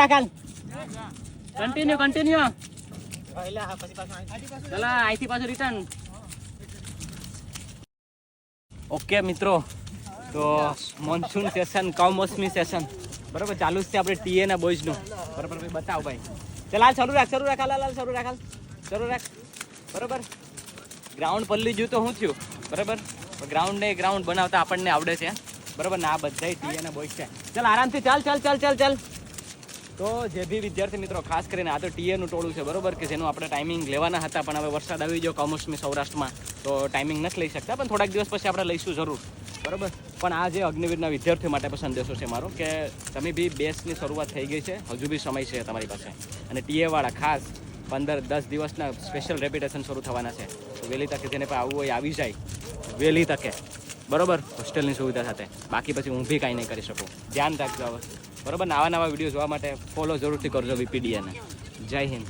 રાખા continue continue ચલા અહીંથી પાછું return okay મિત્રો તો મોન્સૂન સેશન કમોસમી સેશન બરાબર ચાલુ જ છે આપણે ટીએ ના બોયઝનું બરાબર ભાઈ બતાવો ભાઈ. ચાલ હાલ શરૂ રાખ શરૂ રાખ હાલ હાલ હાલ, શરૂ રાખ શરૂ રાખ. બરાબર? ગ્રાઉન્ડ પલ્લી જોયું તો શું થયું. બરાબર? ગ્રાઉન્ડ ને ગ્રાઉન્ડ બનાવતા આપણને આવડે છે. બરાબર? ના આ બધા ટીએ ના બોયઝ છે. ચાલ આરામથી ચાલ ચાલ ચાલ ચાલ ચાલ. તો જે બી વિદ્યાર્થી મિત્રો, ખાસ કરીને આ તો ટીએનું ટોળું છે, બરોબર? કે જેનું આપણે ટાઈમિંગ લેવાના હતા, પણ હવે વરસાદ આવી ગયો કમોસમી સૌરાષ્ટ્રમાં, તો ટાઈમિંગ નથી લઈ શકતા, પણ થોડાક દિવસ પછી આપણે લઈશું જરૂર, બરોબર? પણ આ જે અગ્નિવીરના વિદ્યાર્થીઓ માટે પણ સંદેશો છે મારો, કે તમે બી બેસની શરૂઆત થઈ ગઈ છે, હજુ બી સમય છે તમારી પાસે. અને ટીએવાળા ખાસ પંદર દસ દિવસના સ્પેશિયલ રેપ્યુટેશન શરૂ થવાના છે. વહેલી તકે જેને પણ આવવું હોય આવી જાય, વહેલી તકે, બરોબર? હોસ્ટેલની સુવિધા સાથે. બાકી પછી હું બી કાંઈ નહીં કરી શકું. ધ્યાન રાખજો હવે બરોબર? નવા નવા વીડિયો જોવા માટે ફોલો જરૂરથી કરજો વીપીડીએને જય હિન્દ.